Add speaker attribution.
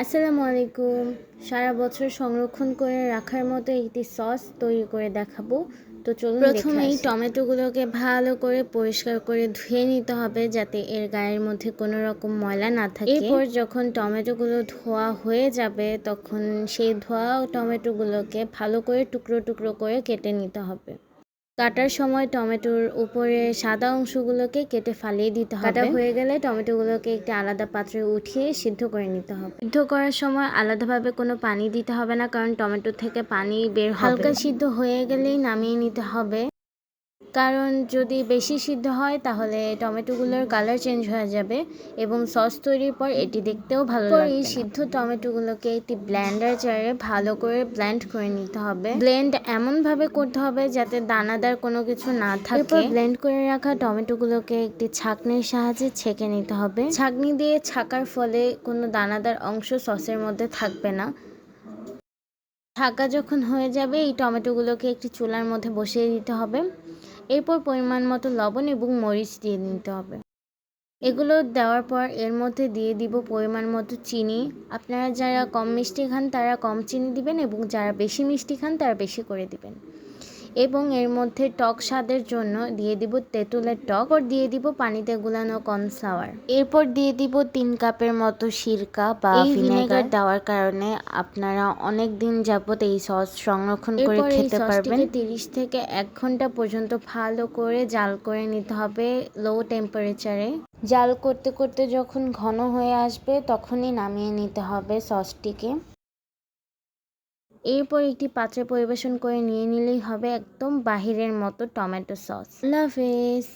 Speaker 1: আসসালামু আলাইকুম। সারা বছর সংরক্ষণ করে রাখার মতো একটি সস তৈরি করে দেখাবো। তো চলুন প্রথমেই টমেটোগুলোকে ভালো করে পরিষ্কার করে ধুয়ে নিতে হবে যাতে এর গায়ের মধ্যে কোনো রকম ময়লা না থাকে। এরপর যখন টমেটোগুলো ধোয়া হয়ে যাবে তখন সেই ধোয়া টমেটোগুলোকে ভালো করে টুকরো টুকরো করে কেটে নিতে হবে। কাটার সময় টমেটোর উপরে সাদা অংশগুলোকে কেটে ফালিয়ে দিতে হবে। কাটা হয়ে গেলে টমেটোগুলোকে একটি আলাদা পাত্রে উঠিয়ে সিদ্ধ করে নিতে হবে। সিদ্ধ করার সময় আলাদাভাবে কোনো পানি দিতে হবে না কারণ টমেটো থেকে পানি বের হবে। হালকা সিদ্ধ হয়ে গেলেই নামিয়ে নিতে হবে। কারণ যদি বেশি সিদ্ধ হয় তাহলে টমেটোগুলোর কালার চেঞ্জ হয়ে যাবে এবং সস তৈরির পর এটি দেখতেও ভালো লাগবে এই সিদ্ধ টমেটোগুলোকে একটি ব্লেন্ডার জারে ভালো করে ব্লেন্ড করে নিতে হবে। ব্লেন্ড এমনভাবে করতে হবে যাতে দানাদার কোনো কিছু না থাকে। এরপর ব্লেন্ড করে রাখা টমেটোগুলোকে একটি ছাঁকনির সাহায্যে ছেঁকে নিতে হবে। ছাঁকনি দিয়ে ছাকার ফলে কোনো দানাদার অংশ সসের মধ্যে থাকবে না। ছাকা যখন হয়ে যাবে এই টমেটোগুলোকে একটি চুলার মধ্যে বসিয়ে দিতে হবে। এরপর পরিমাণ মতো লবণ এবং মরিচ দিয়ে নিতে হবে। এগুলো দেওয়ার পর এর মধ্যে দিয়ে দিব পরিমাণ মতো চিনি। আপনারা যারা কম মিষ্টি খান তারা কম চিনি দিবেন এবং যারা বেশি মিষ্টি খান তারা বেশি করে দিবেন। এবং এর মধ্যে টক স্বাদের জন্য দিয়ে দিব তেঁতুলের টক আর দিয়ে দিব পানিতে গুলানো কর্নফ্লাওয়ার। এরপর দিয়ে দিব তিন কাপের মতো সিরকা বা ভিনেগার। দেওয়ার কারণে আপনারা অনেক দিন যাবত এই সস সংরক্ষণ করে খেতে পারবেন। তিরিশ থেকে এক ঘণ্টা পর্যন্ত ভালো করে জাল করে নিতে হবে লো টেম্পারেচারে জাল করতে করতে যখন ঘন হয়ে আসবে তখনই নামিয়ে নিতে হবে সসটিকে। এরপর একটি পাত্রে পরিবেশন করে নিয়ে নিলেই হবে একদম বাহিরের মতো টমেটো সস। হাফেজ।